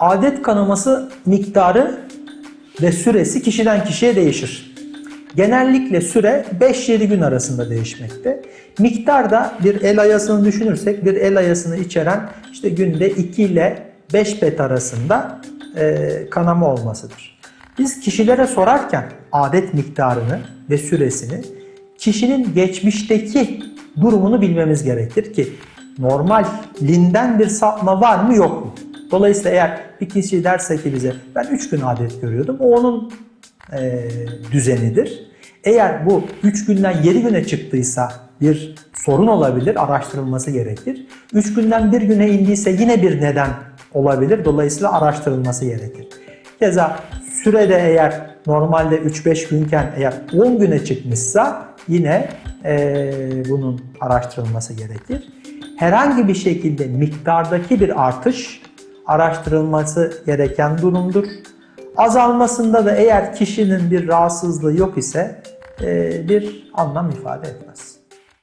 Adet kanaması miktarı ve süresi kişiden kişiye değişir. Genellikle süre 5-7 gün arasında değişmekte. Miktar da bir el ayasını düşünürsek bir el ayasını içeren işte günde 2 ile 5 bet arasında e, kanama olmasıdır. Biz kişilere sorarken adet miktarını ve süresini kişinin geçmişteki durumunu bilmemiz gerekir ki normalinden bir sapma var mı yok mu? Dolayısıyla eğer bir kişi derse ki bize ben 3 gün adet görüyordum o onun e, düzenidir. Eğer bu 3 günden 7 güne çıktıysa bir sorun olabilir, araştırılması gerekir. 3 günden 1 güne indiyse yine bir neden olabilir. Dolayısıyla araştırılması gerekir. Keza sürede eğer normalde 3-5 günken eğer 10 güne çıkmışsa yine eee, bunun araştırılması gerekir. Herhangi bir şekilde miktardaki bir artış araştırılması gereken durumdur. Azalmasında da eğer kişinin bir rahatsızlığı yok ise eee, bir anlam ifade etmez.